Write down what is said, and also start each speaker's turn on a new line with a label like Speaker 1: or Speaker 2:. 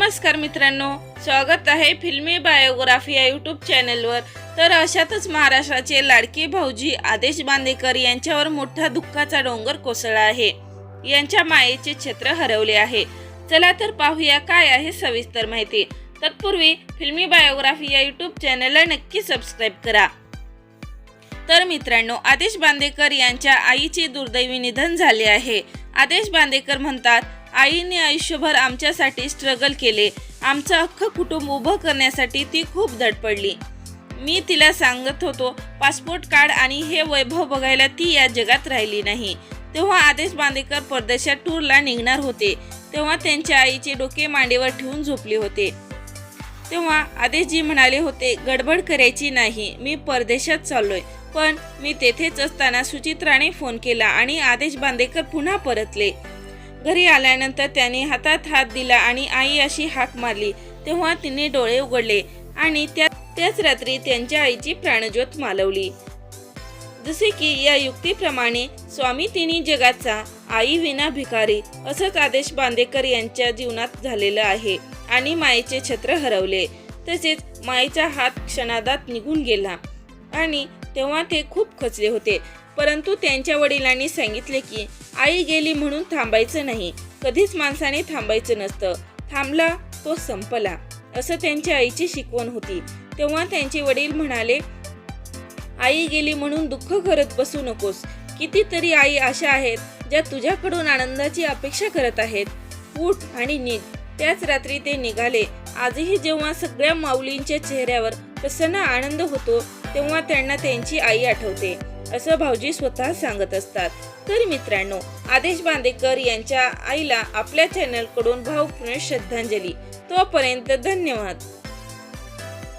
Speaker 1: नमस्कार मित्रांनो स्वागत आहे फिल्मी बायोग्राफी या यूट्यूब चॅनलवर तर अशातच महाराष्ट्राचे लाडके भाऊजी आदेश बांदेकर यांच्यावर मोठा दुःखाचा डोंगर कोसळला आहे. यांच्या मायेचे क्षेत्र हरवले आहे. चला तर पाहूया काय आहे सविस्तर माहिती. तत्पूर्वी फिल्मी बायोग्राफी या यूट्यूब चॅनलला नक्की सबस्क्राईब करा. तर मित्रांनो आदेश बांदेकर यांच्या आईचे दुर्दैवी निधन झाले आहे. आदेश बांदेकर म्हणतात आईने आयुष्यभर आमच्यासाठी स्ट्रगल केले. आमचं अख्खं कुटुंब उभं करण्यासाठी ती खूप धडपडली मी तिला सांगत होतो पासपोर्ट कार्ड आणि हे वैभव बघायला ती या जगात राहिली नाही. तेव्हा आदेश बांदेकर परदेशात टूरला निघणार होते. तेव्हा त्यांच्या आईचे डोके मांडीवर ठेवून झोपले होते. तेव्हा आदेशजी म्हणाले होते गडबड करायची नाही मी परदेशात चाललोय. पण मी तेथेच असताना सुचित्राने फोन केला आणि आदेश बांदेकर पुन्हा परतले. घरी आल्यानंतर त्याने हातात हात दिला आणि आई अशी हाक मारली. तेव्हा तिने डोळे उघडले आणि त्या त्याच रात्री त्यांच्या आईची प्राणज्योत मालवली. जसे की या युक्तीप्रमाणे स्वामी तिन्ही जगाचा आई विना भिकारी असंच आदेश बांदेकर यांच्या जीवनात झालेलं आहे आणि मायेचे छत्र हरवले. तसेच मायेचा हात क्षणादात निघून गेला आणि तेव्हा ते खूप खचले होते. परंतु त्यांच्या वडिलांनी सांगितले की आई गेली म्हणून थांबायचं नाही. कधीच माणसाने थांबायचं नसतं. थांबला तो संपला. असं त्यांच्या आईची शिकवण होती. तेव्हा त्यांचे वडील म्हणाले आई गेली म्हणून दुःख करत बसू नकोस. कितीतरी आई अशा आहेत ज्या तुझ्याकडून आनंदाची अपेक्षा करत आहेत. उठ आणि निघ. त्याच रात्री ते निघाले. आजही जेव्हा सगळ्या माऊलींच्या चेहऱ्यावर प्रसन्न आनंद होतो तेव्हा त्यांना त्यांची आई आठवते. असं भाऊजी स्वतः सांगत असतात. तर मित्रांनो आदेश बांदेकर यांच्या आईला आपल्या चॅनलकडून भावपूर्ण श्रद्धांजली. तोपर्यंत धन्यवाद.